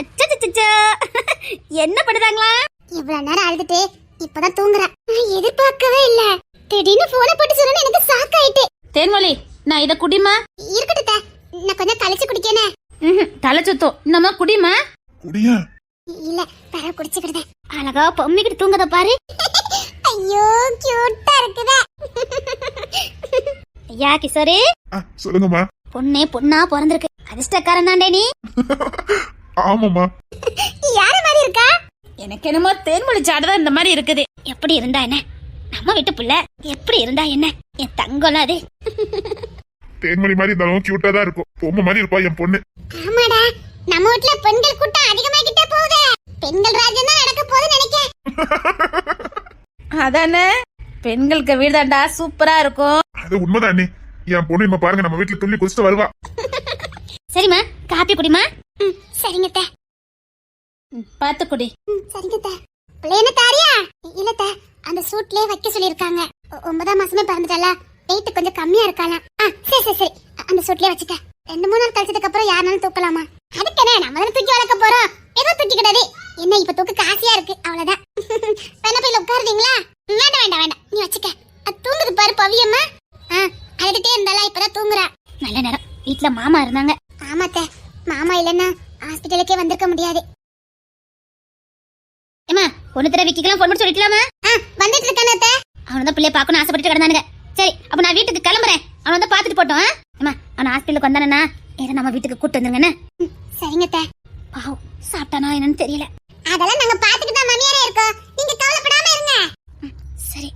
அச்சச்சச்சோ. என்ன பண்ணுறாங்களா இவ்வளவு நேரம் அழுதுட்டு இப்பதான் தூங்குறேன். எதிர்பார்க்கவே இல்ல. திடீர்னு போனை போட்டு சொன்னா எனக்கு ஷாக் ஆயிட்டு. தேன்மொழி நான் இதை குடிமா? இருக்கட்டும் அத்தை. நான் கொஞ்சம் கழிச்சு குடிக்கனே. ம்ஹும், தலை சுத்தம் இன்னமா குடிமா? குடியா? இல்ல பர குடிச்சுக்கிட்டேன் அழகா பொம்மிக்கிட்டு தூங்கத பாரு. ஐயோ கியூட்டா இருக்குதே. ஐயா கிஷோரு. சொல்லுங்கம்மா. பொண்ணே பொண்ணா பிறந்திருக்கு. அதிர்ஷ்டக்காரன் தாண்டே நீ. ஆமாம்மா. யார மாதிரி இருக்கா? எனக்கு என்னமோ தேன்மொழி சாடுதான் இந்த மாதிரி இருக்குது. எப்படி இருந்தா என்ன? நம்ம வீட்டு புள்ள எப்படி இருந்தா என்ன? என் தங்கம்லாம் அது. தேன்மணி மாதிரி இருந்தாலும் கியூட்டா தான் இருக்கும். பொம்மை மாதிரி இருப்பா என் பொண்ணு. ஆமாடா. நம்ம வீட்ல பெண்கள் கூட்டம் அதிகமாகிட்டே போகுது. பெண்கள் ராஜ்யம் தான் நடக்க போகுதுன்னு நினைக்கிறேன் அதானே? பெண்களுக்கு வீடுதாண்டா சூப்பரா இருக்கும். அது உண்மைதான் அண்ணி. என் பொண்ணு இப்ப பாருங்க நம்ம வீட்டுல துள்ளி குதிச்சுட்டு வருவா. சரிம்மா காப்பி குடிமா ம், சரிங்க. ம், பார்த்து குடி. ம், சரிங்க. பிள்ளைய தாரியா? இல்ல அத்தை, அந்த சூட்லயே வைக்க சொல்லிருக்காங்க ஒன்பதாம் மாசமே பிறந்துட்டால வெயிட் கொஞ்சம் கம்மியா இருக்கலாம் ஆ சரி சரி சரி. அந்த சூட்லயே வச்சுட்டேன் ரெண்டு மூணு நாள் கழிச்சதுக்கு அப்புறம் யாருனாலும் தூக்கலாமா? அதுக்கு என்ன நம்ம தூக்கி வளர்க்க போறோம். ஏதோ தூக்கி கிடாது என்ன இப்ப தூக்க காசியா இருக்கு. அவ்வளவுதான். வேணா போய் உட்காருவீங்களா வேண்டாம் வேண்டாம் வேண்டாம். நீ வச்சுக்க. தூங்குது பாரு பவியம்மா. அழுதுட்டே இருந்தாலா இப்பதான் தூங்குறா. நல்ல நேரம். வீட்ல மாமா இருந்தாங்க. ஆமாத்த மாமா இல்லைன்னா ஹாஸ்பிட்டலுக்கே வந்திருக்க முடியாது. ஏமா பொண்ணு தர விக்கிக்கலாம் ஃபோன் பண்ணி சொல்லிக்கலாமா ஆ வந்துட்டு இருக்கானே அத்தை. அவன் தான் பிள்ளைய பார்க்கணும் ஆசைப்பட்டு கிடந்தானுங்க. சரி அப்ப நான் வீட்டுக்கு கிளம்புறேன். அவன் வந்து பாத்துட்டு போட்டோம் ஏமா அவன் ஹாஸ்பிட்டலுக்கு வந்தானா ஏன்னா நம்ம வீட்டுக்கு கூட்டு வந்துருங்கண்ணே. சரிங்க அத்தை. பாவம் சாப்பிட்டானா என்னன்னு தெரியல. அதெல்லாம் நாங்க பாத்துட்டு தான் மாமியாரே இருக்கோம். நீங்க கவலைப்படாம இருங்க. சரி.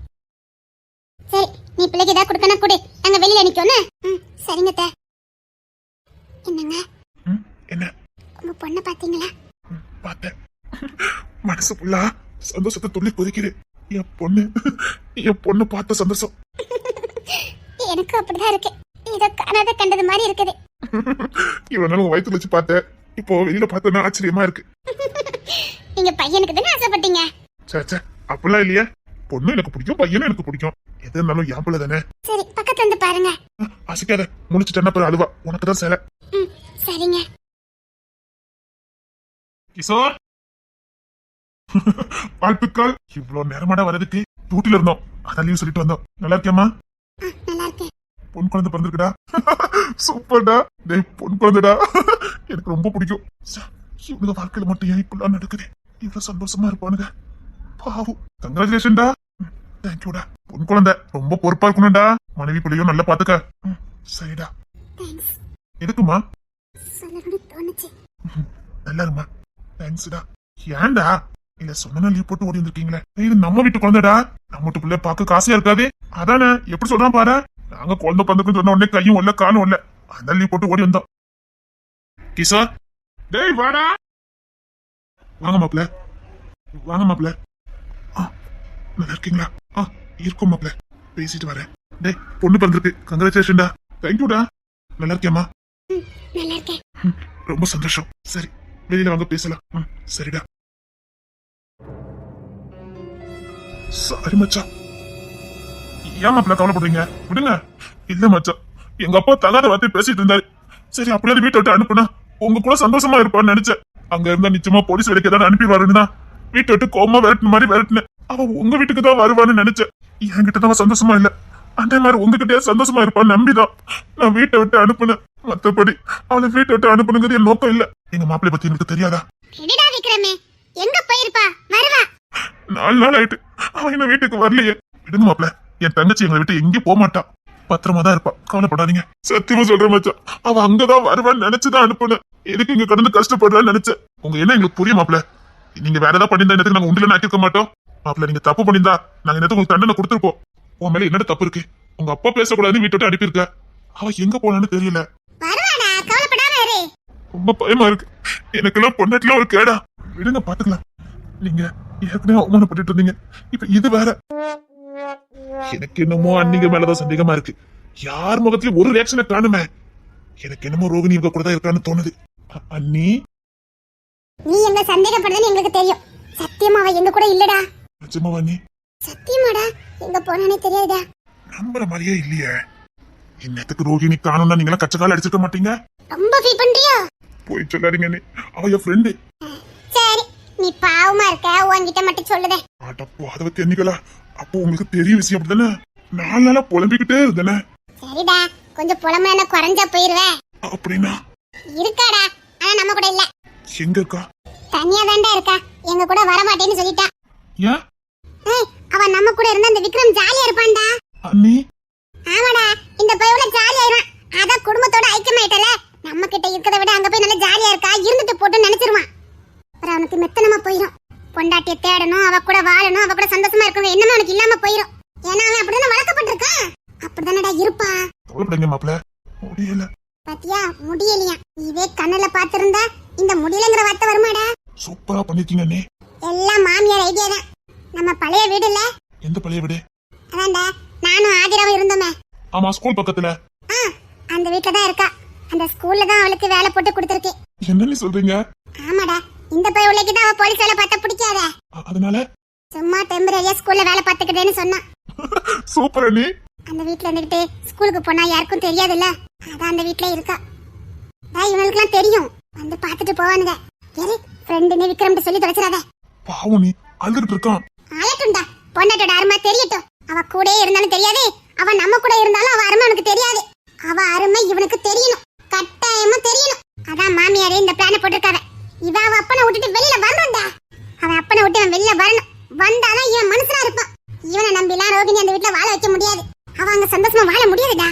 சரி நீ பிள்ளைக்கு ஏதாவது கொடுக்கணும் கொடு. நாங்க வெளியில நிக்கோன்னு. சரிங்க அத்தை. என்னங்க ம், என்ன உங்க பொண்ணை பாத்தீங்களா ம், பார்த்தேன் மனசு ஃபுல்லா சந்தோஷத்தை துள்ளி கொதிக்குது என் பொண்ணு என் பொண்ணு பார்த்த சந்தோஷம். எனக்கும் அப்படிதான் இருக்கு. ஏதோ காணாத கண்டது மாதிரி இருக்குது. இவ்வளவு நாள் வயித்துல வச்சு பார்த்தேன் இப்போ வெளியில பார்த்தேன்னா ஆச்சரியமா இருக்கு. நீங்க பையனுக்கு தானே ஆசைப்பட்டீங்க? சே சே அப்படிலாம் இல்லையா. பொண்ணு எனக்கு பிடிக்கும் பையனும் எனக்கு பிடிக்கும். எது இருந்தாலும் என் பிள்ளை தானே. சரி பக்கத்துல வந்து பாருங்க. அசைக்காத முடிச்சுட்டேன்னா அப்புறம் அழுவா. உனக்கு தான் சேலை சரிங்க. கிஷோர்? வாழ்த்துக்கள். இவ்வளவு நேரமாடா வரதுக்கு டியூட்டில இருந்தோம். அதான் லீவ் சொல்லிட்டு வந்தோம். நல்லா இருக்கேன். பொன் குழந்தை பிறந்திருக்குடா. சூப்பர்டா. டேய் பொன் குழந்தைடா. எனக்கு ரொம்ப பிடிக்கும். ச்சே, இவனுங்க வாழ்க்கையில மட்டும் ஏன் இப்படிலாம் நடக்குது? இவ்வளவு சந்தோஷமா இருப்பானுங்க. பாவம். கங்க்ராச்சுலேஷன்டா தேங்க்யூடா பொன் குழந்தை ரொம்ப பொறுப்பா இருக்கணும்டா. மனைவி பிள்ளையும் நல்லா பாத்துக்க. சரிடா. எதுக்குமா நல்லா இருமா தேங்க்ஸ்டா ஏன்டா? இல்ல சொன்னா லீவ் போட்டு ஓடி வந்திருக்கீங்களே. இது நம்ம வீட்டு குழந்தைடா. நம்ம வீட்டு பிள்ளை பார்க்க காசியா இருக்காது. அதானே எப்படி சொல்றான் பாரு. நாங்க குழந்தை பந்துக்குன்னு சொன்ன உடனே கையும் இல்ல காணும் இல்ல அதான் லீவ் போட்டு ஓடி வந்தோம். கிஷோர் டேய் வாடா. வாங்க மாப்ள வாங்க மாப்ள நல்லா இருக்கீங்களா? ஆ இருக்கும் மாப்ள பேசிட்டு வரேன். டேய் பொண்ணு பிறந்திருக்கு. கங்க்ராச்சுலேஷன்டா தேங்க்யூடா நல்லா இருக்கியாம்மா? ம் நல்லா இருக்கேன். ரொம்ப சந்தோஷம். சரி வெளியில வாங்க பேசலாம். சரிடா. சாரி மச்சான். ஏன் மாப்பிள்ள கவலைப்படுறீங்க? விடுங்க. இல்ல மச்சான். எங்க அப்பா தகாத வார்த்தை பேசிட்டு இருந்தாரு. சரி அப்படியே வீட்டை விட்டு அனுப்புனா உங்க கூட சந்தோஷமா இருப்பான்னு நினைச்சேன். அங்க இருந்தா நிச்சயமா போலீஸ் வேலைக்கு ஏதாவது அனுப்பிடுவாருன்னு தான். வீட்டை விட்டு கோமா விரட்டின மாதிரி விரட்டினேன். அவ உங்க வீட்டுக்கு தான் வருவான்னு நினைச்சேன். என்கிட்ட தான் சந்தோஷமா இல்ல. அதே மாதிரி உங்ககிட்டயே சந்தோஷமா இருப்பான்னு நம்பிதான் நான் வீட்டை விட்டு அனுப்புனேன். மத்தபடி அவளை வீட்டை விட்டு அனுப்புனுங்கிறது என் நோக்கம் இல்ல. எங்க மாப்பிள்ளை பத்தி எனக்கு தெரியாதா? விக்ரமே? எங்க போயிருப்பா? வருவா. நாலு நாள் ஆயிட்டு. அவன் என்ன வீட்டுக்கு வரலையே. விடுங்க மாப்பிள்ள என் தங்கச்சி எங்களை விட்டு எங்கேயும் போக மாட்டா. பத்திரமா தான் இருப்பா. கவலைப்படாதீங்க. சத்தியமா சொல்றேன் மச்சான். அவ அங்கதான் வருவான்னு நினைச்சுதான் அனுப்புனேன். எதுக்கு இங்க கடந்து கஷ்டப்படுறான்னு நினைச்சேன். உங்க என்ன எங்களுக்கு புரிய மாப்பிள்ள. நீங்க வேற ஏதாவது பண்ணியிருந்தா என்னத்துக்கு நாங்க உண்டில ஆக்கிருக்க மாட்டோம். மாப்பிள்ள நீங்க தப்பு பண்ணியிருந்தா நாங்க என்னத்துக்கு உங்களுக்கு தண்டனை கொடுத்துருப்போம். உன் மேல என்னடா தப்பு இருக்கு? உங்க அப்பா பேசக்கூடாதுன்னு வீட்டை விட்டு அனுப்பியிருக்க. அவ எங்க போனான்னு தெரியல. ரொம்ப பயமா இருக்கு. எனக்கெல்லாம் பொண்டாட்டிலாம் ஒரு கேடா. விடுங்க பாத்துக்கலாம். நீங்க ஏற்கனவே அவமானப்பட்டுட்டு இருந்தீங்க. இப்ப இது வேற. எனக்கு என்னமோ அன்னிங்க மேலதான் சந்தேகமா இருக்கு. யார் முகத்திலயும் ஒரு ரியாக்ஷனை காணுமே. எனக்கு என்னமோ ரோகிணி இவங்க கூட தான் இருக்கான்னு தோணுது. அண்ணி? நீ எங்க சந்தேகப்படுறதுன்னு எங்களுக்கு தெரியும். சத்தியமா அவ எங்க கூட இல்லடா? நிஜமாவா அண்ணி. சத்தியமாடா? எங்க போனானே தெரியாதுடா. நம்புற மாதிரியே இல்லையே. இன்னத்துக்கு ரோகிணி காணும்னா நீங்களாம் கச்ச கால அடிச்சிருக்க மாட்டீங்க? ரொம்ப ஃபீல் பண்றியா? போய் சொல்லாதீங்க அண்ணே. அவ என் ஃப்ரெண்டு நீ பாவமா இருக்க உன்கிட்ட மட்டும் சொல்லுதே ஆட்டப்போ அதை பத்தி என்னைகளா அப்போ உங்களுக்கு பெரிய விஷயம் அப்படிதானே? நாலு நாளா புலம்பிக்கிட்டே இருந்தேனே. சரிடா கொஞ்சம் புலம்புனா குறைஞ்சா போயிருவே. அப்படின்னா? இருக்காடா ஆனா நம்ம கூட இல்ல. எங்க இருக்கா? தனியா தாண்டா இருக்கா. எங்க கூட வர மாட்டேன்னு சொல்லிட்டா. ஏன்? ஏய் அவன் நம்ம கூட இருந்தா இந்த விக்ரம் ஜாலியா இருப்பான்டா. அண்ணி? ஆமாடா இந்த பையனோட ஜாலியா இருப்பான் அதான் குடும்பத்தோட ஐக்கியமாயிட்டல. நம்ம கிட்ட இருக்கிறத விட அங்க போய் நல்லா ஜாலியா இருக்கா? இருந்துட்டு போட்டு நினைச்சிருவான். அப்புறம் அவனுக்கு மெத்தனமா போயிடும் பொண்டாட்டிய தேடணும் அவ கூட வாழணும் அவ கூட சந்தோஷமா இருக்கணும் என்னமே அவனுக்கு இல்லாம போயிடும் ஏன்னா அவன் அப்படிதானே வளர்க்கப்பட்டிருக்கான். அப்படிதானடா இருப்பான் கவலைப்படாங்க மாப்பிள்ள முடியல. பாத்தியா? முடியலையா? இதே கண்ணுல பாத்திருந்தா இந்த முடியலங்கிற வார்த்தை வருமாடா? சூப்பரா பண்ணிருக்கீங்க அண்ணே. எல்லாம் மாமியார் ஐடியா தான். நம்ம பழைய வீடு இல்ல எந்த பழைய வீடு? அதான்டா நானும் ஆதிராவும் இருந்தோமே. ஆமா ஸ்கூல் பக்கத்துல. ஆ அந்த வீட்ல தான் இருக்கா. அந்த ஸ்கூல்ல தான் அவளுக்கு வேலை போட்டு கொடுத்துருக்கேன். என்ன நீ சொல்றீங்க? ஆமாடா இந்த பையன் உள்ளக்கு தான் அவ போலீஸ் வேலை பார்த்தா பிடிக்காத. அ- அதனால? சும்மா டெம்பரரியா ஸ்கூல்ல வேலை பார்த்துக்கிட்டேன்னு சொன்னான் சூப்பர் அண்ணி. அந்த வீட்ல இருந்துகிட்டு ஸ்கூலுக்கு போனா யாருக்கும் தெரியாதுல்ல? அதான் அந்த வீட்ல இருக்கா. டேய் இவனுக்குலாம் தெரியும். வந்து பார்த்துட்டு போவானுங்க. சரி ஃப்ரெண்டுன்னு விக்ரம் சொல்லி தொலைச்சிடாத. பாவம் நீ அழுதுட்டு இருக்கான். ஆயட்டும்டா. பொண்டாட்டோட அருமை தெரியட்டும். அவ கூடயே இருந்தாலும் தெரியாது. அவ நம்ம கூட இருந்தாலும் அவ அருமை அவனுக்கு தெரியாது. அவ அருமை இவனுக்கு தெரியணும். கட்டாயமா தெரியணும். அதான் மாமியாரே இந்த பிளான அப்பனை விட்டுட்டு வெளியில வரணும்டா. அவன் அப்பனை விட்டு அவன் வெளியில வரணும். வந்தாதான் இவன் மனுஷனா இருப்பான். இவனை நம்பிலாம் ரோகிணி அந்த வீட்டுல வாழ வைக்க முடியாது. அவ அங்க சந்தோஷமா வாழ முடியாதுடா.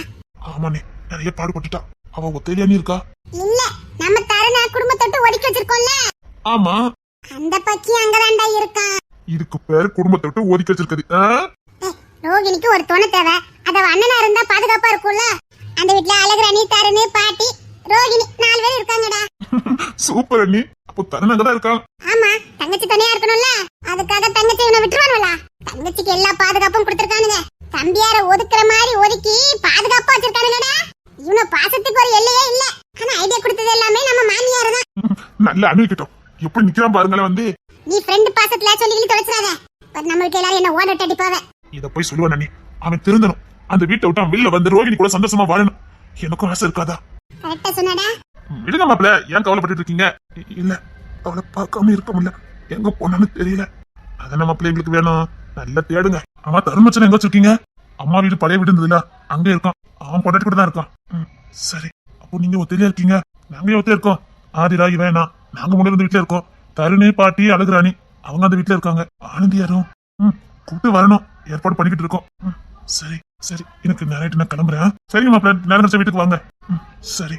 ஆமாண்ணே நிறைய பாடுபட்டுட்டா. அவ ஒத்தையில இருக்கா? இல்ல நம்ம தருண குடும்பத்தொட்டு ஒதுக்கி வச்சிருக்கோம்ல. ஆமா. அந்த பக்கி அங்கதான்டா இருக்கான். இதுக்கு பேரு குடும்பத்தை விட்டு ஒதுக்கி வச்சிருக்குது. ரோகிணிக்கு ஒரு துணை தேவை. அது அண்ணனா இருந்தா பாதுகாப்பா இருக்கும்ல. அந்த வீட்ல அழகுராணி தருணு பாட்டி ரோகிணி நாலு பேர் இருக்காங்கடா சூப்பர் அண்ணி. அப்போ தருண் அங்கதான் இருக்கான். ஆமா தங்கச்சி தனியா இருக்கணும்ல. அதுக்காக தங்கச்சி இவனை விட்டுருவானுல தங்கச்சிக்கு எல்லா பாதுகாப்பும் கொடுத்திருக்கானுங்க. தம்பியார ஒதுக்குற மாதிரி ஒதுக்கி பாதுகாப்பா வச்சிருக்கானுங்கடா. இவன பாசத்துக்கு ஒரு எல்லையே இல்ல. ஆனா ஐடியா கொடுத்தது எல்லாமே நம்ம மாமியார் தான். நல்ல அனுபவிக்கட்டும் எப்படி நிக்கிறான் பாருங்களேன் வந்து. நீ ஃப்ரெண்ட் பாசத்துல சொல்லி தொலைச்சிடாத. ஒரு நம்ம வீட்டுல எல்லாரும் என்ன ஓட அடிப்பாவ இத போய் சொல்லுவான் அண்ணி. அவன் திருந்தணும். அந்த வீட்டை விட்டு அவன் வெளில வந்து ரோகிணி கூட சந்தோஷமா வாழணும். எனக்கும் ஆசை இருக்காதா? கரெக்டா சொன்னடா. விடுங்க மாப்பிள்ள ஏன் கவலைப்பட்டு இருக்கீங்க? இல்ல அவளை பார்க்காம இருக்க முடியல. எங்க போனான்னு தெரியல. அதான மாப்பிள்ள எங்களுக்கு வேணும்? நல்லா தேடுங்க. ஆமா தருமச்சனை எங்க வச்சிருக்கீங்க? அம்மா வீடு பழைய வீடு இருந்ததுல அங்க இருக்கான். அவன் பொண்டாட்டி கூட தான் இருக்கான். ம், சரி. அப்போ நீங்க ஒத்தையில இருக்கீங்க? நாங்க ஒத்தையில இருக்கோம். ஆதிரா இவன் நான். நாங்க மூணு இருந்து வீட்டுல இருக்கோம். தருணி பாட்டி அழகுராணி அவங்க அந்த வீட்டுல இருக்காங்க. ஆனந்தி யாரும்? ம் கூப்பிட்டு வரணும். ஏற்பாடு பண்ணிக்கிட்டு இருக்கோம். ம், சரி சரி. எனக்கு நேரம் நான் கிளம்புறேன். சரிங்க மாப்பிள்ள நேரம் வீட்டுக்கு வாங்க. ம், சரி.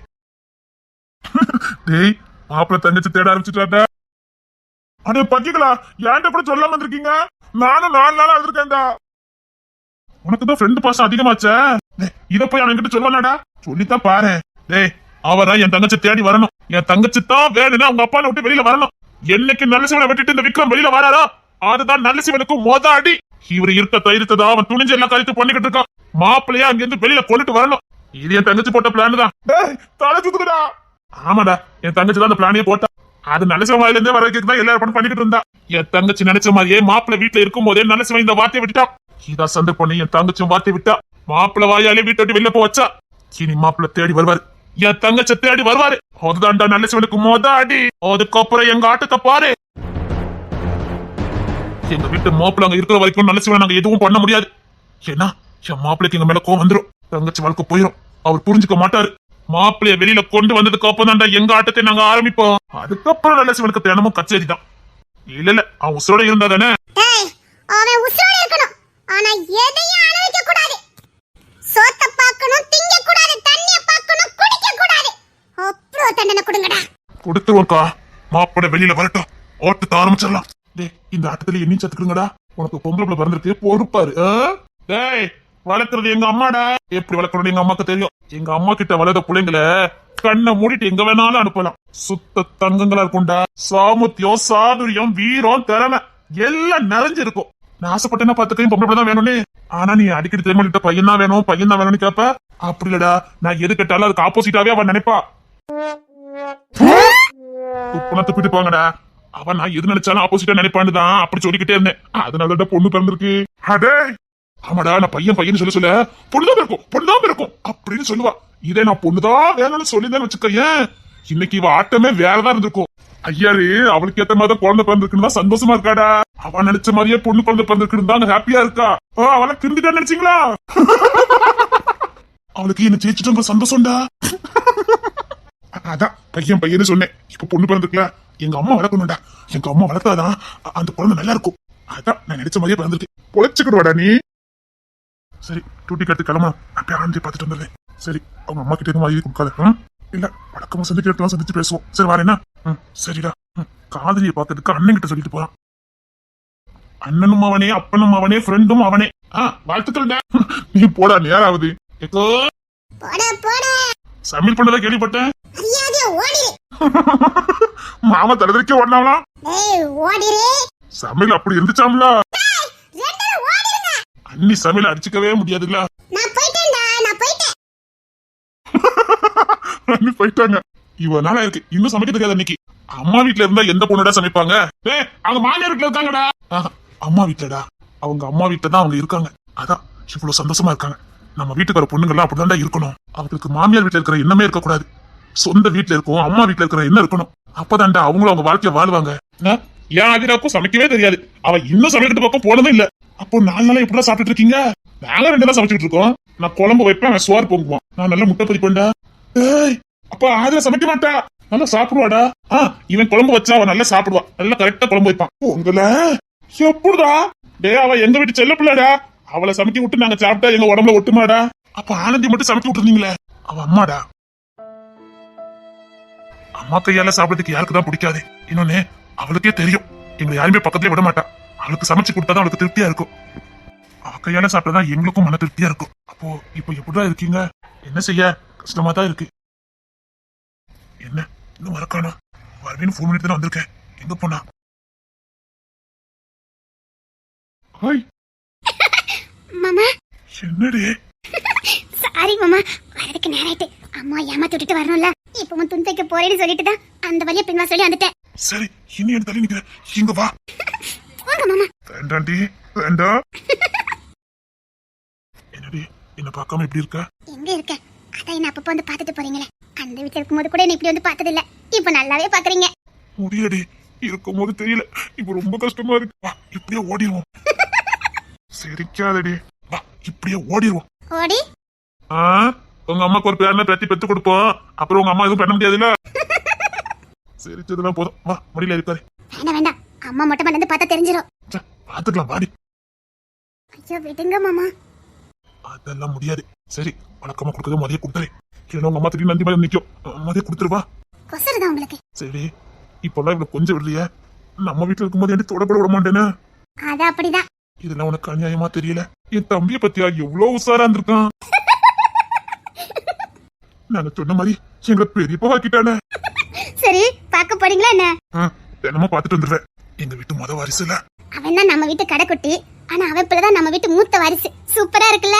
டேய் மாப்பிள்ள தங்கச்சி தேட ஆரம்பிச்சுட்டாட்ட. அடே பக்கிகளா ஏன்ட்ட கூட சொல்லாம வந்திருக்கீங்க? நானும் நாலு நாளா அழுதுருக்கேன்டா உனக்கு தான் ஃப்ரெண்ட் பாசம் அதிகமாச்சே இத போய் அவன்கிட்ட சொல்லுவானாடா சொல்லித்தான் பாரு. டேய் அவரா என் தங்கச்சி தேடி வரணும். என் தங்கச்சி தான் வேணும்னு அவங்க அப்பா விட்டு வெளியில வரணும். என்னைக்கு நல்ல சிவனை விட்டுட்டு இந்த விக்ரம் வெளியில வராரோ அதுதான் நல்ல சிவனுக்கு மொத அடி. இவர் இருக்க தைரியத்தை அவன் துணிஞ்சு எல்லாம் கழித்து பண்ணிக்கிட்டு இருக்கான். மாப்பிள்ளையா அங்கிருந்து வெளியில கொண்டுட்டு வரணும். இது என் தங்கச்சி போட்ட பிளான் தான். டேய் தலை சுத்துக்கடா ஆமாடா என் தங்கச்சி தான் அந்த பிளானே போட்டா. அது நல்ல இருந்தே வர வைக்கிறதுக்கு தான் எல்லா ஏற்பாடும் பண்ணிக்கிட்டு இருந்தா. என் தங்கச்சி நினைச்ச மாதிரியே மாப்பிள்ளை வீட்டுல இருக்கும் போதே நல்ல சிவன் இந்த வார்த்தையை விட்டா. இதா சண்டை பண்ணி என் தங்கச்சியும் வார்த்தை விட்டா. மாப்பிள்ள வாயாலே வீட்டை விட்டு வெளில போ வச்சா. இனி மாப்பிள்ளை தேடி வருவாரு. என் தங்கச்சி தேடி வருவாரு. அதுதான்டா நல்ல சிவனுக்கு மொத அடி. அதுக்கப்புறம் எங்க ஆட்டத்தை பாரு. எங்க வீட்டு மாப்பிள்ள அங்க இருக்கிற வரைக்கும் நல்ல சிவன் நாங்க எதுவும் பண்ண முடியாது. ஏன்னா என் மாப்பிள்ளைக்கு எங்க மேல கோவம் வந்துரும். தங்கச்சி வாழ்க்கை போயிரும். அவர் புரிஞ்சுக்க மாட்டாரு. மாப்பிள்ளைய வெளியில கொண்டு வந்ததுக்கு அப்புறம் தான்டா எங்க ஆட்டத்தை நாங்க ஆரம்பிப்போம். அதுக்கப்புறம் நல்ல சிவனுக்கு தினமும் கச்சேரி தான். இல்ல இல்ல அவன் உசுரோட இருந்தா தானே? அவன் உசுரோட இருக்கணும். ஆனா எதையும் அனுபவிக்க கூடாது. சோத்த பார்க்கணும் திங்க கூடாது தண்ணிய பார்க்கணும் குடிக்க கூடாது. அப்புறம் தண்டனை கொடுங்கடா. கொடுத்துருவோம்க்கா. மாப்பிள்ளை வெளியில வரட்டும். ஓட்டத்தை ஆரம்பிச்சிடலாம். டேய் இந்த ஆட்டத்துல என்ன சத்துக்குங்கடா உனக்கு பொம்பளை பிறந்திருக்கு பொறுப்பாரு? டேய் வளர்க்கறது எங்க அம்மாடா. எப்படி வளர்க்கணும் எங்க அம்மாக்கு தெரியும். எங்க அம்மா கிட்ட வளர்ந்த பிள்ளைங்கள கண்ணை மூடிட்டு எங்க வேணாலும் அனுப்பலாம். சுத்த தங்கங்களா இருக்கும்டா. சாமுத்தியம் சாதுரியம் வீரம் திறமை எல்லாம் நிறைஞ்சிருக்கும். நான் ஆசைப்பட்டேன்னா பத்து பொம்பளை தான் வேணும்னு. ஆனா நீ அடிக்கடி திருமணிட்ட பையன் தான் வேணும் பையன் தான் வேணும்னு கேப்ப. அப்படி இல்லடா. நான் எது கேட்டாலும் அதுக்கு ஆப்போசிட்டாவே அவன் நினைப்பா. துப்புனா துப்பிட்டு போங்கடா. அவன் நான் எது நினைச்சாலும் ஆப்போசிட்டா நினைப்பான்னு தான் அப்படி சொல்லிக்கிட்டே இருந்தேன். அதனாலதான் பொண்ணு பிறந்திருக்கு. அடே ஆமாடா நான் பையன் பையன் சொல்ல சொல்ல. பொண்ணுதான் இருக்கும் பொண்ணுதான் இருக்கும் அப்படின்னு சொல்லுவா. இதே நான் பொண்ணுதான் வேணும்னு சொல்லிதான் வச்சுக்க இன்னைக்கு இவ ஆட்டமே வேறதான் இருந்திருக்கும். ஐயாரு அவளுக்கு ஏத்த மாதிரி குழந்தை பிறந்திருக்குன்னு தான் சந்தோஷமா இருக்காடா. அவ நினைச்ச மாதிரியே பொண்ணு குழந்தை பிறந்திருக்குன்னு தான் ஹாப்பியா இருக்கா. ஓ அவளை திருந்துட்டா நினைச்சீங்களா? அவளுக்கு என்ன ஜெயிச்சுட்டு சந்தோஷம்டா. அதான் பையன் பையன்னு சொன்னேன். இப்ப பொண்ணு பிறந்திருக்கல எங்க அம்மா வளர்க்கணும்டா. எங்க அம்மா வளர்த்தாதான் அந்த குழந்தை நல்லா இருக்கும். அதான் நான் நினைச்ச மாதிரியே பிறந்திருக்கேன் பொழைச்சுக்கிடுவாடா நீ. சரி டூட்டி கட்டு கிளம்பா அப்படியே ஆனந்தி பார்த்துட்டு வந்துடுறேன். சரி அவங்க அம்மா கிட்ட எதுவும் வாங்கி கொடுக்காத? இல்ல வழக்கமா சந்திக்கிற இடத்துல சந்திச்சு பேசுவோம். சரி வரேன்னா ம் சரிடா. ம், காதலியை பார்க்கறதுக்கு அண்ணன் கிட்ட சொல்லிட்டு போறான். அண்ணனும் அவனே அப்பனும் அவனே ஃப்ரெண்டும் அவனே. ஆ வாழ்த்துக்கள்டா நீ போடா போட போட. சமையல் பண்ணதா கேள்விப்பட்டேன். மாமா தலைதறிக்க ஓடிரு. சமையல் அப்படி இருந்துச்சாம்ல? அண்ணி சமையல் அடிச்சுக்கவே முடியாதுல்ல? நான் போயிட்டேன்டா நான் போயிட்டேன். அண்ணி போயிட்டாங்க. இவனால இருக்கு இன்னும் சமைக்க தெரியாது அன்னைக்கு. அம்மா வீட்ல இருந்தா எந்த பொண்ணுடா சமைப்பாங்க? ஏ அவங்க மாமியார் வீட்ல இருக்காங்கடா. அம்மா வீட்லடா. அவங்க அம்மா வீட்ல தான் அவங்க இருக்காங்க. அதான் இவ்வளவு சந்தோஷமா இருக்காங்க. நம்ம வீட்டுக்கு வர பொண்ணுங்கெல்லாம் அப்படிதான்டா இருக்கணும். அவங்களுக்கு மாமியார் வீட்ல இருக்கிற எண்ணமே இருக்கக்கூடாது. சொந்த வீட்ல இருக்கும் அம்மா வீட்ல இருக்கிற எண்ணம் இருக்கணும். அப்பதான்டா அவங்களும் அவங்க வாழ்க்கைய வாழ்வாங்க. என்ன? ஏன் ஆதிராக்கும் சமைக்கவே தெரியாது. அவ இன்னும் சமைக்கிறது பக்கம் போனதும் இல்ல. அப்போ நாலு நாளா எப்படிலாம் சாப்பிட்டுட்டு இருக்கீங்க? நாங்க ரெண்டு தான் சமைச்சிட்டு இருக்கோம். நான் குழம்பு வைப்பேன் சோறு பொங்குவான். நான் நல்லா முட்டை பதிப்பேன்டா ஏய் அப்ப ஆதிரா சமைக்க மாட்டா. நல்லா சாப்பிடுவாடா. ஆ இவன் குழம்பு வச்சா அவன் நல்லா சாப்பிடுவா. நல்லா கரெக்டா குழம்பு வைப்பான். உங்கள? எப்படிடா? டே அவ எங்க வீட்டு செல்ல பிள்ளைடா. அவளை சமைக்க விட்டு நாங்க சாப்பிட்டா எங்க உடம்புல ஒட்டுமாடா? அப்ப ஆனந்தி மட்டும் சமைக்க விட்டுருந்தீங்களே. அவ அம்மாடா. அம்மா கையால சாப்பிடறதுக்கு யாருக்கு தான் பிடிக்காது. இன்னொன்னு அவளுக்கே தெரியும். எங்களை யாருமே பக்கத்துலயே விட மாட்டா. அவளுக்கு சமைச்சு கொடுத்தாதான் அவளுக்கு திருப்தியா இருக்கும். அவ கையால சாப்பிட்டா எங்களுக்கும் மன திருப்தியா இருக்கும். அப்போ இப்போ எப்படிடா இருக்கீங்க? என்ன செய்ய? கஷ்டமா தான் இருக்கு. என்ன? இன்னும் மறக்கானா வரவேன்னு ஃபோன் பண்ணிட்டு தான் வந்திருக்கேன். எங்க போனா? ஹாய். மாமா. என்னடி? சாரி மாமா. வரதுக்கு நேரம் ஆயிட்டு. அம்மா ஏமாத்தி விட்டுட்டு வரணும்ல. இப்பவும் துணி தைக்க போறேன்னு சொல்லிட்டு தான் அந்த வழியா பின்வா சொல்லி வந்துட்டேன். சரி என் தள்ளி நிக்கிறேன். இங்க வா. வாங்க மாமா. வேண்டாண்டி வேண்டாம். என்னடி என்ன பார்க்காம எப்படி இருக்க? எங்க இருக்க? அதான் என்ன அப்பப்போ வந்து பாத்துட்டு போறீங்களே. அந்த வீட்டுல இருக்கும்போது கூட என்ன இப்படி வந்து பார்த்தது இல்ல இப்ப நல்லாவே பாக்குறீங்க முடியடி இருக்கும் போது தெரியல. இப்ப ரொம்ப கஷ்டமா இருக்கு. வா இப்படியே ஓடிடுவோம் சிரிக்காதடி. வா இப்படியே ஓடிடுவோம் ஓடி. ஆ? உங்க அம்மாக்கு ஒரு பேரனை பேத்தி பெத்து கொடுப்போம். அப்புறம் உங்க அம்மா எதுவும் பண்ண முடியாதுல்ல? சிரிச்சதெல்லாம் போதும். வா மடியில இருக்காரு வேண்டாம் வேண்டாம். அம்மா மொட்டை வந்து பார்த்தா தெரிஞ்சிடும் பாத்துக்கலாம் வாடி. ஐயோ விடுங்க மாமா. அதெல்லாம் முடியாது. சரி வழக்கமா கொடுக்கறது மதியம் கொடுத்துரு இல்லைன்னா உங்க அம்மா திடீர்னு நந்தி மாதிரி நிக்கும். மதியம் கொடுத்துருவா. கொசருதான் உங்களுக்கு. சரி இப்பெல்லாம் இவ்வளவு கொஞ்சம் விடலையே. நம்ம வீட்டுல இருக்கும்போது என்ன தொடப்பட விட மாட்டேன்னு? அது அப்படிதான். இதெல்லாம் உனக்கு அநியாயமா தெரியல. என் தம்பிய பத்தியா எவ்வளவு உசாரா இருந்திருக்கான்? நாங்க சொன்ன மாதிரி எங்களை பெரியப்பா ஆக்கிட்டானே. சரி பார்க்க போறீங்களா என்ன? தினமும் பாத்துட்டு வந்துடுறேன் எங்க வீட்டு முத வாரிசுல. அவன் தான் நம்ம வீட்டு கடைக்குட்டி. ஆனா அவன் இப்பதான் நம்ம வீட்டு மூத்த வாரிசு. சூப்பரா இருக்குல்ல?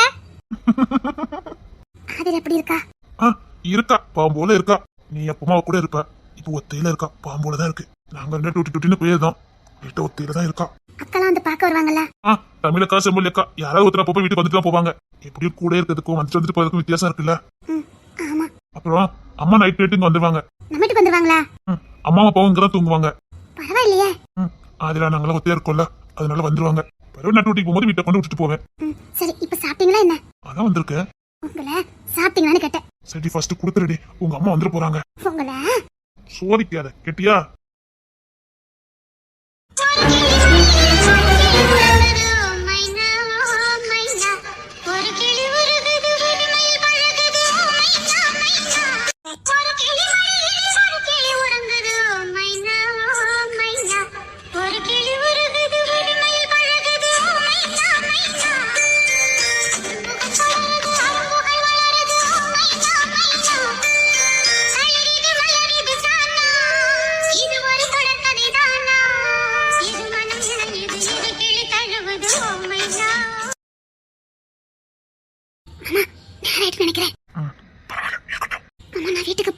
அது எப்படி இருக்கா? ஆ இருக்கா. பாம்போல இருக்கா. நீ எப்பமா அவ கூட இருப்ப. இப்போ ஒத்தையில இருக்கா. பாம்போல தான் இருக்கு. நாங்க ரெண்டு டூட்டி டூட்டின்னு போயிருந்தோம். வீட்டை ஒத்தையில தான் இருக்கா. அக்கெல்லாம் வந்து பார்க்க வருவாங்கல்ல? ஆ தமிழக்கா செம்மொழி அக்கா. யாராவது ஒருத்தர் அப்பப்போ வீட்டுக்கு வந்துட்டு தான் போவாங்க. எப்படியும் கூட இருக்கிறதுக்கும் வந்துட்டு வந்துட்டு போறதுக்கும் வித்தியாசம் இருக்குல்ல. ம், ஆமா. அப்புறம் அம்மா நைட் நைட்டு இங்க வந்துருவாங்க. நம்ம வீட்டுக்கு வந்துருவாங்களா? ம், அம்மா அப்பாவும் இங்க தான் தூங்குவாங்க. பரவாயில்லையே. அதுல நாங்களாம் ஒத்தையா இருக்கோம்ல. அதனால வந்துருவாங்க. பிறகு நான் டூட்டிக்கு போகும்போது வீட்டை கொண்டு விட்டுட்டு போவேன். ம், சரி இப்ப சாப்பிட்டீங்களா என்ன? அதான் வந்திருக்கேன். உங்களை சாப்பிட்டீங்களான்னு கேட்டேன். சரி ஃபர்ஸ்ட் கொடுத்துருடி. உங்க அம்மா வந்துட போறாங்க. உங்களை? சோதிக்காத கேட்டியா?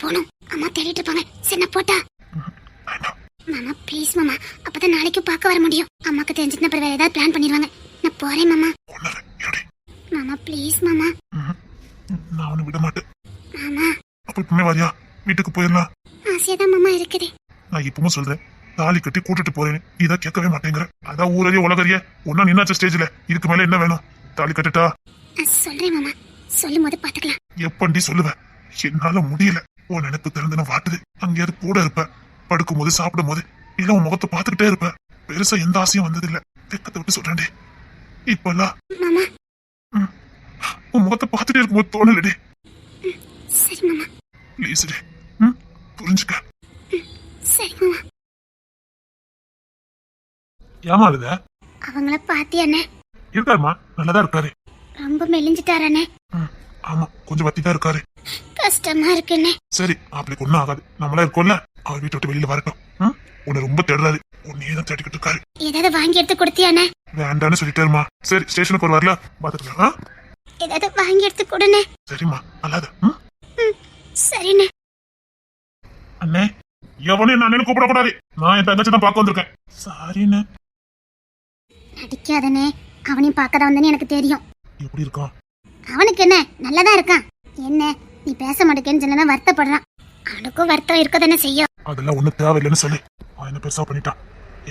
போகணும். அம்மா தேடிட்டு இருப்பாங்க. சரி நான் போட்டா. மாமா ப்ளீஸ் மாமா. அப்பதான் நாளைக்கு பார்க்க வர முடியும். அம்மாக்கு தெரிஞ்சுட்டு அப்புறம் வேற ஏதாவது பிளான் பண்ணிடுவாங்க. நான் போறேன் மாமா. மாமா ப்ளீஸ் மாமா. நான் ஒண்ணு விட மாட்டேன். மாமா. அப்ப இப்பவுமே வரியா? வீட்டுக்கு போயிடலாம். ஆசையா தான் மாமா இருக்குது. நான் இப்பவும் சொல்றேன். தாலி கட்டி கூட்டிட்டு போறேன்னு. இதை கேட்கவே மாட்டேங்கிற. அதான் ஊரறிய உலகறிய. ஒன்னா நின்னாச்ச ஸ்டேஜ்ல இதுக்கு மேல என்ன வேணும்? தாலி கட்டுட்டா? சொல்றேன் மாமா. சொல்லும் போது பாத்துக்கலாம் எப்பண்டி சொல்லுவேன் என்னால முடியல. உன் நினைப்பு திறந்து நான் வாட்டுது. அங்கேயாவது கூட இருப்ப. படுக்கும் போது சாப்பிடும் போது இல்ல உன் முகத்தை பார்த்துக்கிட்டே இருப்ப. பெருசா எந்த ஆசையும் வந்தது இல்ல தெக்கத்தை விட்டு சொல்றேன்டி. இப்பெல்லாம் உன் முகத்தை பார்த்துட்டே இருக்கும்போது தோணலடி. ப்ளீஸ் ம். புரிஞ்சுக்க. மாமா. ஏமாளுத அவங்கள பாத்தியானே இருக்காருமா நல்லதா இருக்காரு. ரொம்ப மெலிஞ்சிட்டாரானே ஆமா கொஞ்சம் வத்தி தான் இருக்காரு. கஷ்டமா இருக்குண்ணே சரி அவளுக்கு ஒண்ணும் ஆகாது. நம்மளா இருக்கோம்ல. அவர் வீட்டை விட்டு வெளியில வரட்டும். உன்னை ரொம்ப தேடுறாரு. உன்னையே தான் தேடிக்கிட்டு இருக்காரு. ஏதாவது வாங்கி எடுத்து கொடுத்தியானே வேண்டான்னு சொல்லிட்டாருமா. சரி ஸ்டேஷனுக்கு ஒரு வரல. பாத்துக்கலாம்? ஏதாவது வாங்கி எடுத்து கொடுண்ணே. சரிம்மா அல்லாத ம்? சரிண்ணே. அண்ணே எவனையும் நான் அண்ணனு கூப்பிடக்கூடாது. நான் என் தங்கச்சி தான் பார்க்க வந்திருக்கேன். சாரிண்ணே. நடிக்காதனே அவனையும் பார்க்க தான் வந்தேன்னு எனக்கு தெரியும். எப்படி இருக்கான்? அவனுக்கு என்ன? நல்லதா இருக்கான். என்ன? நீ பேச மாட்டேன்னு சொன்னா வருத்தப்படுறான் அவனுக்கும் வருத்தம் இருக்க தானே செய்யும். அதெல்லாம் ஒண்ணும் தேவையில்லைன்னு சொல்லு. அவன் என்ன பெருசா பண்ணிட்டான்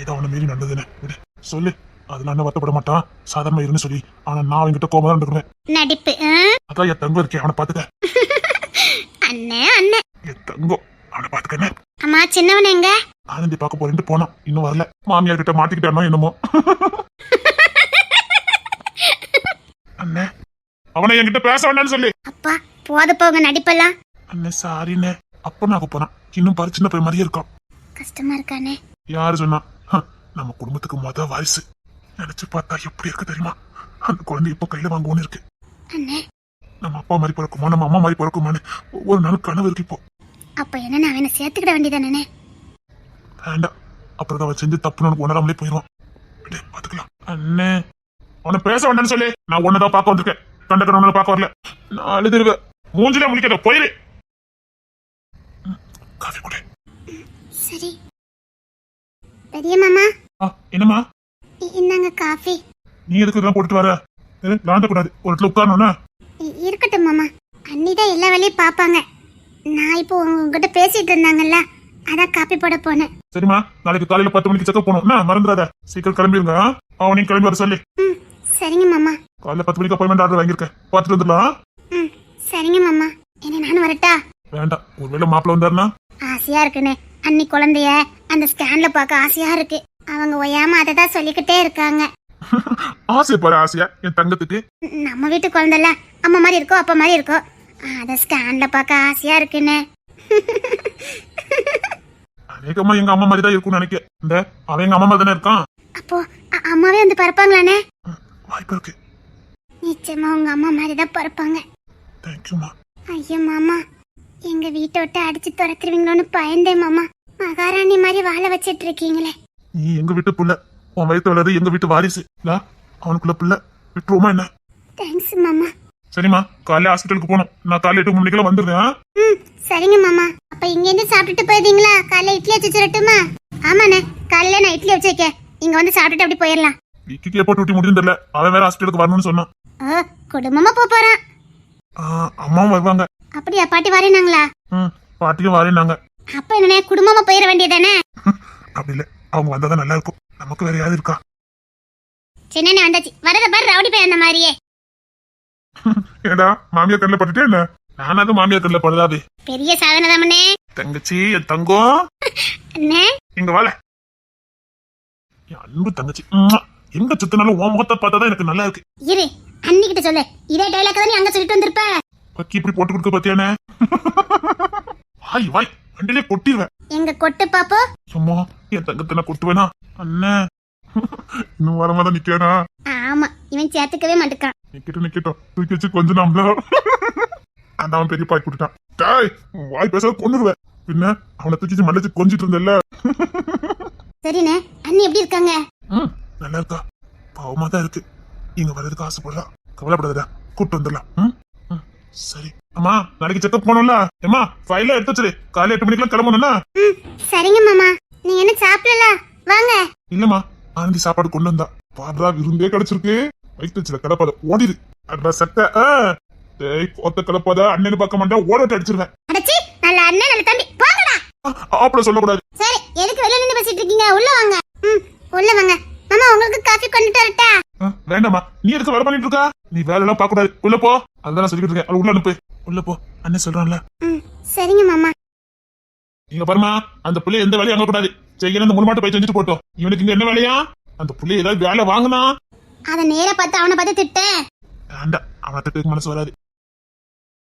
ஏதோ அவனை மீறி நடந்ததுன்னு. விடு. சொல்லு. அதெல்லாம் என்ன வருத்தப்பட மாட்டான் சாதாரண இருன்னு சொல்லி. ஆனா நான் அவன்கிட்ட கோபம் தான் இருந்துக்கிறேன் நடிப்பு? அதான் என் தங்கம் இருக்கேன் அவனை பாத்துக்க அண்ணே அண்ணே. என் தங்கம். அவனை பாத்துக்கண்ணே அம்மா சின்னவன் எங்க? ஆனந்தி பார்க்க போறேன்ட்டு போனான். இன்னும் வரல. மாமியார் கிட்ட மாட்டிக்கிட்டானோ என்னமோ. அண்ணே. அவனை என்கிட்ட பேச வேண்டாம்னு சொல்லி. போத போங்க நடிப்பெல்லாம். அண்ணே சாரிண்ணே அப்ப நான் போனான் இன்னும் பாரு சின்ன பையன் மாதிரியே இருக்கான். கஷ்டமா இருக்கானே. யாரு சொன்னா? ஹ, நம்ம குடும்பத்துக்கு மொத வாரிசு. நினைச்சு பார்த்தா எப்படி இருக்கு தெரியுமா? அந்த குழந்தை இப்ப கையில வாங்குவோன்னு இருக்கு. அண்ணே. நம்ம அப்பா மாதிரி பிறக்குமா? நம்ம அம்மா மாதிரி பிறக்குமான்னு ஒவ்வொரு நாள் கனவு இருக்கு இப்போ. அப்ப என்ன நான் அவனை சேர்த்துக்கிட வேண்டியதானே? வேண்டாம். அப்புறம் அவன் செஞ்சு தப்புன்னு உனக்கு உணராமலே போயிடுவான் விடு பாத்துக்கலாம். அண்ணே. அவனை பேச வேண்டாம்னு சொல்லி. நான் உன்னதான் பார்க்க வந்திருக்கேன். கண்டக்கட உன்னை பார்க்க வரல. நான் அழுதுருவேன். மூஞ்சிலே முழிக்காத போயிரு. காஃபி கொடு. சரி. பெரிய மாமா? என்னம்மா? இந்தாங்க காஃபி. நீ எதுக்கு இதெல்லாம் போட்டுட்டு வர? விளாண்ட கூடாது ஒரு இடத்துல உட்காரணும்னா? இருக்கட்டும் மாமா. அண்ணி தான் எல்லா வேலையும் பார்ப்பாங்க நான் இப்போ உங்ககிட்ட பேசிட்டு இருந்தாங்கல்ல அதான் காப்பி போட போனேன். சரிம்மா நாளைக்கு காலையில பத்து மணிக்கு செக்அப் போகணும். என்ன மறந்துடாத? சீக்கிரம் கிளம்பிடுங்க. அவனையும் கிளம்பி வர சொல்லி. சரிங்க மாமா. காலையில பத்து மணிக்கு அப்பாயின்மெண்ட் ஆர்டர் வாங்கியிருக்கேன். பார்த்துட்டு வந்துடலாம். சரிங்க மாமா. என்ன நானும் வரட்டா? வேண்டாம். ஒருவேளை மாப்பிள்ள வந்தாருன்னா? ஆசையா இருக்குண்ணே அன்னி குழந்தைய அந்த ஸ்கேன்ல பார்க்க ஆசையா இருக்கு. அவங்க ஒய்யாம அதை தான் சொல்லிக்கிட்டே இருக்காங்க. ஆசை பாரு ஆசையா? என் தங்கத்துக்கு? நம்ம வீட்டு குழந்தைல அம்மா மாதிரி இருக்கோ அப்பா மாதிரி இருக்கோ. அதை ஸ்கேன்ல பார்க்க ஆசையா இருக்குண்ணே அநேகமா எங்க அம்மா மாதிரி தான் இருக்கும்னு நினைக்கிறேன் இந்த அவன் எங்க அம்மா மாதிரி தானே இருக்கான்? அப்போ அம்மாவே வந்து பறப்பாங்களாண்ணே ம், வாய்ப்பு இருக்கு. நிச்சயமா உங்க அம்மா மாதிரி தான் பறப்பாங்க. தேங்க்யூமா ஐயோ மாமா. எங்க வீட்டை விட்டு அடிச்சு துரத்துருவீங்களோன்னு பயந்தேன் மாமா. மகாராணி மாதிரி வாழ வச்சிட்டு இருக்கீங்களே நீ எங்க வீட்டு புள்ள? உன் வயிற்று வளருது எங்க வீட்டு வாரிசு. இல்ல அவனுக்குள்ள பிள்ளை. விட்டுருவோமா என்ன? தேங்க்ஸ் மாமா. சரிம்மா காலையில ஹாஸ்பிட்டலுக்கு போகணும். நான் காலையில எட்டு மணிக்கெல்லாம் வந்துடுறேன் ம் சரிங்க மாமா. அப்ப இங்க இருந்து சாப்பிட்டுட்டு போயிருந்தீங்களா காலைல இட்லி வச்சு சொல்லட்டுமா ஆமாண்ணே காலையில நான் இட்லி வச்சு வைக்க இங்க வந்து சாப்பிட்டுட்டு அப்படி போயிடலாம். விக்கிக்கு எப்போ டூட்டி முடியும் தெரியல. அவன் வேற ஹாஸ்பிட்டலுக்கு வரணும்னு சொன்னான். குடும்பமா போறான். அம்மாவும் வருவாங்க. அப்படியா பாட்டி வரேனாங்களா? ம் பாட்டியும் வரேனாங்க. அப்ப என்னண்ணே குடும்பமா போயிட வேண்டியதானே அப்படி இல்ல அவங்க வந்தாதான் நல்லா இருக்கும் நமக்கு வேற யாரு இருக்கா? சின்ன வந்தாச்சு. வரத பாரு ரவுடி பையன் அந்த மாதிரியே. ஏடா மாமியார் கண்ணில் பட்டுட்டே என்ன? நானாவது மாமியார் கண்ணில் படுதாவே. பெரிய சாதனை தாமண்ணே தங்கச்சி என் தங்கம். அண்ணே. இங்க வாழ என் அன்பு தங்கச்சி. எங்க சுத்தினாலும் உன் முகத்தை பார்த்தாதான் எனக்கு நல்லா இருக்கு. இரு அன்னிக்கிட்ட சொல்லு. இதே டைலாக் தான் நீ அங்க சொல்லிட்டு வந்திருப்ப? பக்கி இப்படி போட்டு கொடுக்க பத்தியானே வாய் வாய் வண்டிலே கொட்டிடுவேன் எங்க கொட்டு பாப்போ? சும்மா என் தங்கத்தை நான் கொட்டுவேனா? அண்ணன் இன்னும் வரமா தான் நிக்கிறா ஆமா இவன் சேர்த்துக்கவே மாட்டுக்கான். நிக்கட்டும் நிக்கட்டும். தூக்கி வச்சு கொஞ்சம் நம்மள அந்த அவன் பெரிய பாய் கொடுத்தான் டாய் வாய் பேச கொண்டுருவேன் பின்ன அவனை தூக்கி மலைச்சு கொஞ்சிட்டு இருந்தல்ல சரிண்ணே அண்ணி எப்படி இருக்காங்க? ம் நல்லா இருக்கா? பாவமா தான் இருக்கு. இங்க வர்றதுக்கு ஆசைப்படலாம் கவலைப்படாதடா. கூப்பிட்டு வந்துடலாம். சரி. அம்மா நாளைக்கு செக்அப் போனோம்ல ஏமா ஃபைல எடுத்து வச்சிரு. காலையில எட்டு மணிக்கெல்லாம் கிளம்பணும்னா ம். சரிங்க மாமா. நீங்க என்ன சாப்பிடல? வாங்க. இல்லம்மா ஆனந்தி சாப்பாடு கொண்டு வந்தா. பாடுறா விருந்தே கிடைச்சிருக்கு. வயிற்று வச்சுல கிடப்பாத ஓடிடு அட்ரா சட்டை. டேய் கோத்த கிடப்பாத அண்ணனு பார்க்க மாட்டேன். ஓடட்டு அடிச்சிருவேன். அடச்சி நல்ல அண்ணன் நல்ல தம்பி. போங்கடா. அப்படி சொல்லக்கூடாது. சரி எதுக்கு வெளில நின்று பேசிட்டு இருக்கீங்க? உள்ள வாங்க. ம் உள்ள வாங்க. மாமா உங்களுக்கு காஃபி கொண்டுட்டு வரட்டா? ஆ, வேண்டாம்மா. நீ எதுக்கு வேலை பண்ணிட்டு இருக்கா? நீ வேலை எல்லாம் பார்க்க கூடாது உள்ள போ. அதுதான் நான் சொல்லிட்டு இருக்கேன். அவளை உள்ள அனுப்பு. உள்ள போ. அண்ணன் சொல்றான்ல. சரிங்க மாமா. இங்க பாருமா அந்த புள்ளை எந்த வேலையும் அங்க கூடாது செய்யணும் அந்த மூணு மாட்டு போய் செஞ்சுட்டு போட்டோம். இவனுக்கு இங்க என்ன வேலையா? அந்த புள்ளை ஏதாவது வேலை வாங்கினா? அத நேரா பார்த்து அவனை பார்த்து திட்டேன் வேண்டாம். அவனை திட்டுக்கு மனசு வராது.